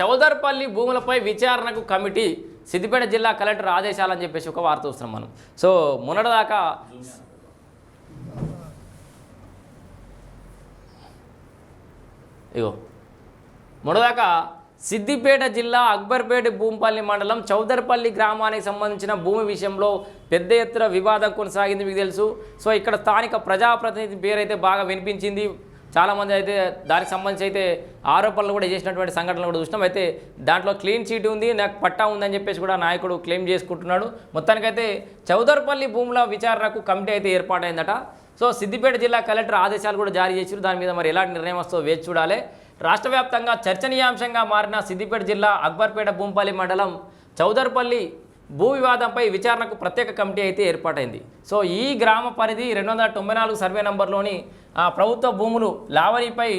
చౌదర్పల్లి భూములపై విచారణకు కమిటీ సిద్దిపేట జిల్లా కలెక్టర్ ఆదేశాలని చెప్పేసి ఒక వార్త వస్తున్నాం మనం. సో మొన్నటిదాకా ఇగో మొన్నదాకా సిద్దిపేట జిల్లా అక్బర్పేట భూంపల్లి మండలం చౌదర్పల్లి గ్రామానికి సంబంధించిన భూమి విషయంలో పెద్ద ఎత్తున వివాదం కొనసాగింది మీకు తెలుసు. సో ఇక్కడ స్థానిక ప్రజాప్రతినిధి పేరైతే బాగా వినిపించింది. చాలామంది అయితే దానికి సంబంధించి అయితే ఆరోపణలు కూడా చేసినటువంటి సంఘటనలు కూడా చూసినాం. అయితే దాంట్లో క్లీన్ చీట్ ఉంది నాకు పట్టా ఉందని చెప్పేసి కూడా నాయకుడు క్లెయిమ్ చేసుకుంటున్నాడు. మొత్తానికైతే చౌదర్పల్లి భూముల విచారణకు కమిటీ అయితే ఏర్పాటైందట. సో సిద్దిపేట జిల్లా కలెక్టర్ ఆదేశాలు కూడా జారీ చేశారు దాని మీద మరి ఎలాంటి నిర్ణయం వస్తుందో వేచి చూడాలి. రాష్ట్ర వ్యాప్తంగా చర్చనీయాంశంగా మారిన సిద్దిపేట జిల్లా అక్బర్పేట భూంపల్లి మండలం చౌదర్పల్లి భూ వివాదంపై విచారణకు ప్రత్యేక కమిటీ అయితే ఏర్పాటైంది. సో ఈ గ్రామ పరిధి రెండు వందల తొంభై నాలుగు సర్వే నంబర్లోని ఆ, ప్రభుత్వ భూములు లావరీపై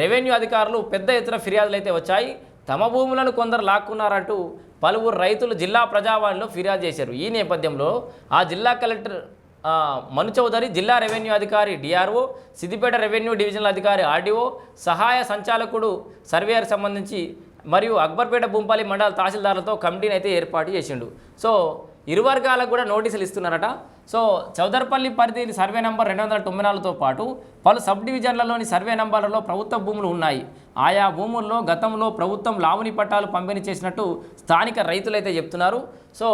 రెవెన్యూ అధికారులు పెద్ద ఎత్తున ఫిర్యాదులు అయితే వచ్చాయి. తమ భూములను కొందరు లాక్కున్నారంటూ పలువురు రైతులు జిల్లా ప్రజావాణిలో ఫిర్యాదు చేశారు. ఈ నేపథ్యంలో ఆ జిల్లా కలెక్టర్ మను చౌదరి జిల్లా రెవెన్యూ అధికారి డిఆర్ఓ సిద్దిపేట రెవెన్యూ డివిజనల్ అధికారి ఆర్డీఓ సహాయ సంచాలకుడు సర్వేయర్ సంబంధించి మరియు అక్బర్పేట భూంపల్లి మండల తహసీల్దార్లతో కమిటీని అయితే ఏర్పాటు చేసిండు. సో ఇరు వర్గాలకు కూడా నోటీసులు ఇస్తున్నారట. సో చౌదర్పల్లి పరిధి సర్వే నంబర్ రెండు వందల తొంభై నాలుగుతో పాటు పలు సబ్ డివిజన్లలోని సర్వే నంబర్లలో ప్రభుత్వ భూములు ఉన్నాయి. ఆయా భూముల్లో గతంలో ప్రభుత్వం లావుని పట్టాలు పంపిణీ చేసినట్టు స్థానిక రైతులైతే చెప్తున్నారు. సో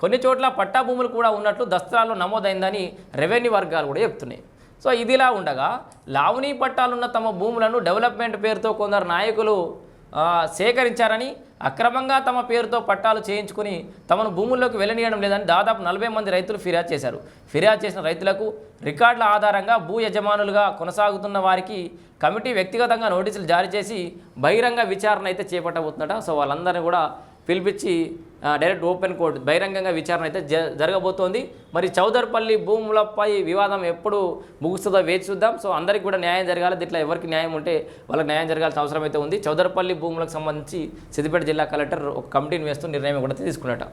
కొన్ని చోట్ల పట్టా భూములు కూడా ఉన్నట్లు దస్త్రాల్లో నమోదైందని రెవెన్యూ వర్గాలు కూడా చెప్తున్నాయి. సో ఇదిలా ఉండగా లావుని పట్టాలున్న తమ భూములను డెవలప్మెంట్ పేరుతో కొందరు నాయకులు సేకరించారని అక్రమంగా తమ పేరుతో పట్టాలు చేయించుకుని తమను భూముల్లోకి వెళ్ళనీయడం లేదని దాదాపు నలభై మంది రైతులు ఫిర్యాదు చేశారు. ఫిర్యాదు చేసిన రైతులకు రికార్డుల ఆధారంగా భూ యజమానులుగా కొనసాగుతున్న వారికి కమిటీ వ్యక్తిగతంగా నోటీసులు జారీ చేసి బహిరంగ విచారణ అయితే చేపట్టబోతుందట. సో వాళ్ళందరినీ కూడా పిలిపించి డైరెక్ట్ ఓపెన్ కోర్టు బహిరంగంగా విచారణ అయితే జ జరగబోతోంది. మరి చౌదర్పల్లి భూములపై వివాదం ఎప్పుడు ముగుస్తుందో వేచి చూద్దాం. సో అందరికీ కూడా న్యాయం జరగాలి. దీంట్లో ఎవరికి న్యాయం ఉంటే వాళ్ళకి న్యాయం జరగాల్సిన అవసరం అయితే ఉంది. చౌదర్పల్లి భూములకు సంబంధించి సిద్దిపేట జిల్లా కలెక్టర్ ఒక కమిటీని వేస్తూ నిర్ణయం కూడా తీసుకున్నట